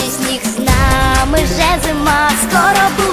сніг з нами вже зима скоро буде.